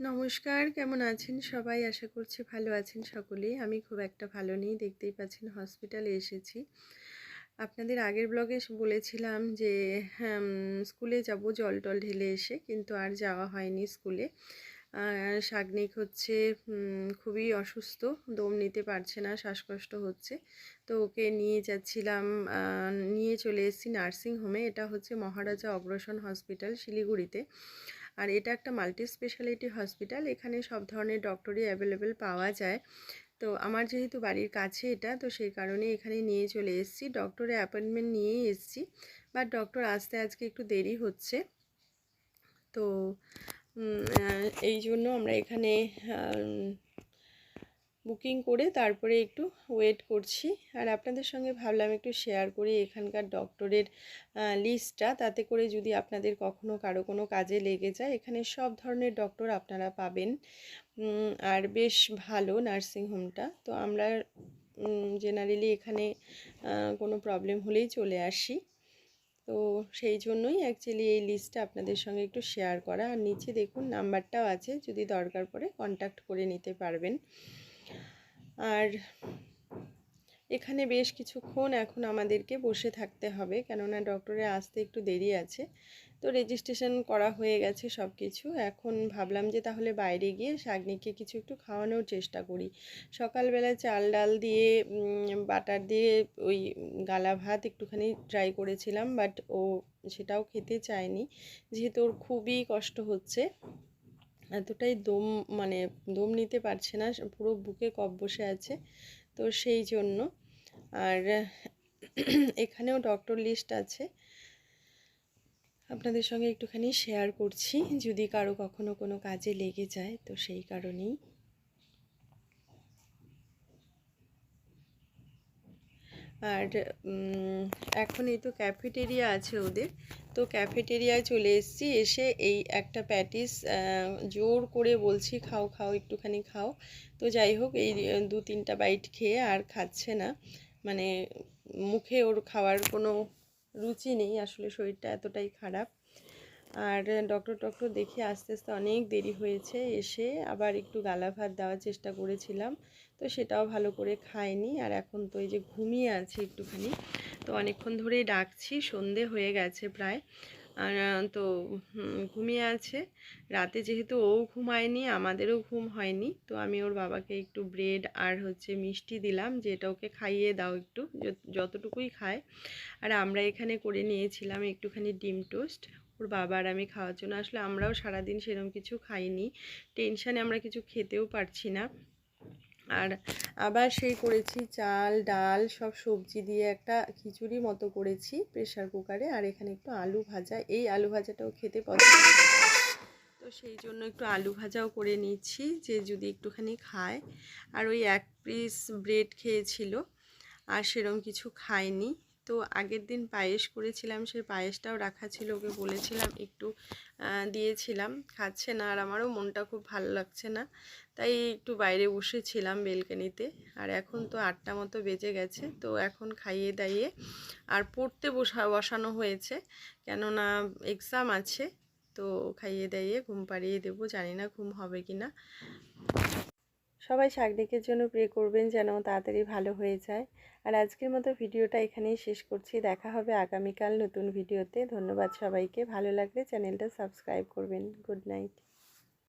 নমস্কার, কেমন আছেন সবাই? আশা করছি ভালো আছেন সকলেই। আমি খুব একটা ভালো নেই, দেখতেই পাচ্ছেন হসপিটালে এসেছি। আপনাদের আগের ব্লগে বলেছিলাম যে স্কুলে যাব, জল টল ঢেলে এসে, কিন্তু আর যাওয়া হয়নি স্কুলে। শাগনিক হচ্ছে খুবই অসুস্থ, দম নিতে পারছে না, শ্বাসকষ্ট হচ্ছে। তো ওকে নিয়ে যাচ্ছিলাম নিয়ে চলে এসেছি নার্সিং হোমে। এটা হচ্ছে মহারাজা অগ্রসন হসপিটাল, শিলিগুড়িতে। আর এটা একটা মাল্টি স্পেশালিটি হসপিটাল এখানে সব ধরনের ডক্টরই অ্যাভেলেবেল পাওয়া যায়। তো আমার যেহেতু বাড়ির কাছে এটা, তো সেই কারণে এখানে নিয়ে চলে এসেছি। ডক্টরে অ্যাপয়েন্টমেন্ট নিয়েই এসেছি বাট ডক্টর আসতে আজকে একটু দেরি হচ্ছে। তো এই জন্য আমরা এখানে বুকিং করে তারপরে একটু ওয়েট করছি। আর আপনাদের সঙ্গে ভাবলাম একটু শেয়ার করি এখানকার ডক্টরের লিস্টটা। তাতে করে যদি আপনাদের কখনো কারও কোনো কাজে লেগে যায়, এখানে সব ধরনের ডক্টর আপনারা পাবেন। আর বেশ ভালো নার্সিংহোমটা তো আমরা জেনারেলি এখানে কোনো প্রবলেম হলেই চলে আসি। তো সেই জন্যই অ্যাকচুয়ালি এই লিস্টটা আপনাদের সঙ্গে একটু শেয়ার করা। আর নিচে দেখুন নাম্বারটাও আছে। যদি দরকার পড়ে কন্ট্যাক্ট করে নিতে পারবেন। আর এখানে বেশ কিছুক্ষণ এখন আমাদেরকে বসে থাকতে হবে, কেননা ডক্টরে আসতে একটু দেরি আছে। তো রেজিস্ট্রেশন করা হয়ে গেছে সব কিছু এখন ভাবলাম যে তাহলে বাইরে গিয়ে শাগনিকে কিছু একটু খাওয়ানোর চেষ্টা করি। সকালবেলা চাল ডাল দিয়ে বাটার দিয়ে ওই গালা ভাত একটুখানি ট্রাই করেছিলাম বাট ও সেটাও খেতে চায়নি। যেহেতু ওর খুবই কষ্ট হচ্ছে এতটাই দম মানে দম নিতে পারছে না, পুরো বুকে কপ বসে আছে, তো সেই জন্য। আর এখানেও ডক্টর লিস্ট আছে। আপনাদের সঙ্গে একটুখানি শেয়ার করছি, যদি কারও কখনো কোনো কাজে লেগে যায়, তো সেই কারণেই। আর এখন এই তো ক্যাফেটেরিয়া আছে ওদের। তো ক্যাফেটেরিয়ায় চলে এসেছি, এসে এই একটা প্যাটিস জোর করে বলছি, খাও খাও, একটুখানি খাও। তো যাই হোক, এই দু তিনটা বাইট খেয়ে আর খাচ্ছে না। মানে মুখে ওর খাওয়ার কোনো রুচি নেই, আসলে শরীরটা এতটাই খারাপ। আর ডক্টর টক্টর দেখে আস্তে আস্তে অনেক দেরি হয়েছে এসে আবার একটু গালা ভাত দেওয়ার চেষ্টা করেছিলাম। তো সেটাও ভালো করে খায়নি আর এখন তো এই যে ঘুমিয়ে আছে একটুখানি। তো অনেকক্ষণ ধরেই ডাকছি, সন্ধে হয়ে গেছে প্রায়। আর তো ঘুমিয়ে আছে। রাতে যেহেতু ও ঘুমায়নি, আমাদেরও ঘুম হয়নি। তো আমি ওর বাবাকে একটু ব্রেড আর হচ্ছে মিষ্টি দিলাম যেটা ওকে খাইয়ে দাও একটু যতটুকুই খায়। আর আমরা এখানে করে নিয়েছিলাম একটুখানি ডিম টোস্ট ওর বাবা আর আমি খাওয়ার জন্য। আসলে আমরাও সারাদিন সেরকম কিছু খাইনি। টেনশানে আমরা কিছু খেতেও পারছি না। আর আবার সেই করেছি চাল, ডাল, সব সবজি দিয়ে একটা খিচুড়ি মতো করেছি প্রেশার কুকারে। আর এখানে একটু আলু ভাজা। এই আলু ভাজাটাও খেতে পছন্দ। তো সেই জন্য একটু আলু ভাজাও করে নিচ্ছি যে যদি একটুখানি খায়। আর ওই এক পিস ব্রেড খেয়েছিল। আর সেরকম কিছু খায়নি তো আগের দিন পায়েস করেছিলাম, সেই পায়েসটাও রাখা ছিল ওকে বলেছিলাম একটু দিয়েছিলাম। খাচ্ছে না আর আমারও মনটা খুব ভালো লাগছে না। তাই একটু বাইরে বসেছিলাম বেলকানিতে আর এখন তো আটটা মতো বেজে গেছে, তো এখন খাইয়ে দাইয়ে আর পড়তে বসা, বসানো হয়েছে। কেননা এক্সাম আছে, তো খাইয়ে দাইয়ে ঘুম পাড়িয়ে দেবো, জানি না ঘুম হবে কি না সবাই শাকডেকের জন্য প্রে করবেন যেন তাড়াতাড়ি ভালো হয়ে যায়। আর আজকের মতো ভিডিওটা এখানেই শেষ করছি। দেখা হবে আগামীকাল নতুন ভিডিওতে। ধন্যবাদ সবাইকে। ভালো লাগলে চ্যানেলটা সাবস্ক্রাইব করবেন। Good night